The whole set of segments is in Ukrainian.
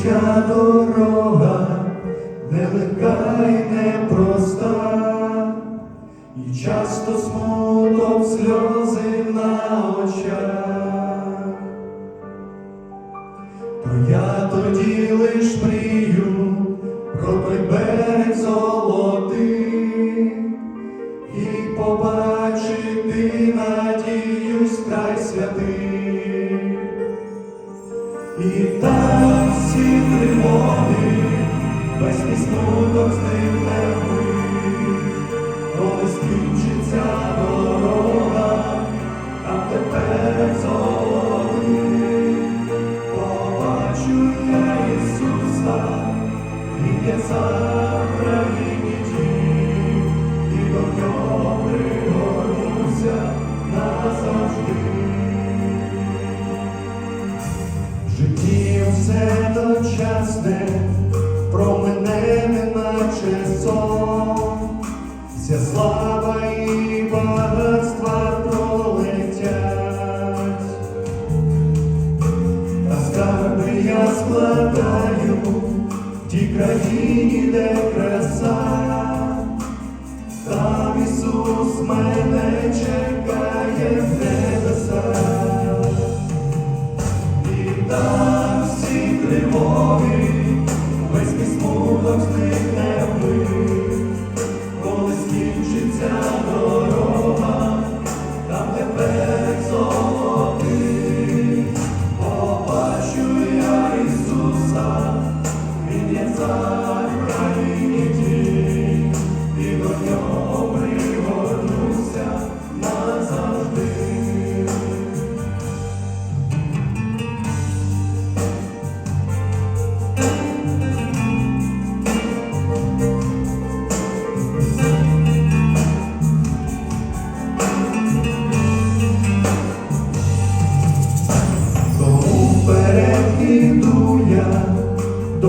Життя дорога нелегка і непроста, і часто смуток сльози на очах, лиш мрію про той берег золотий і побачити надіюсь край святий. І там всі тривоги, без мій смуток зникне Ісуса, і я завтра я складаю в тій країні, де краса, там Ісус мене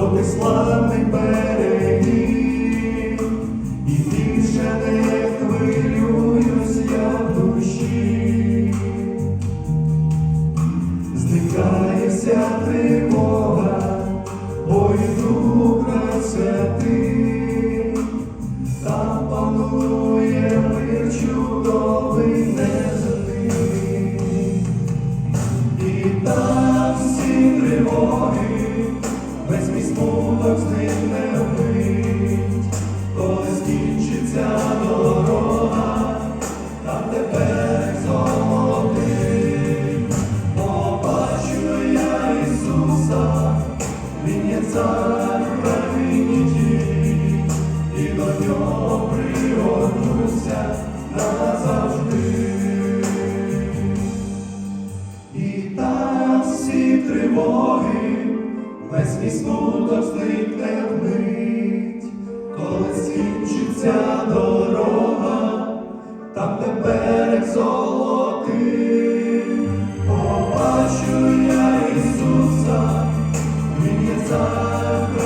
до тих славних берегів, і більше не хвилююсь я в душі, зникає вся тривога, бо йду край святий, там панує цар в і до нього пригорнуся назавжди. І там всі тривоги, весь мій смуток коли скінчиться дорога, там де берег золотий, побачу я Ісуса, Він є цар в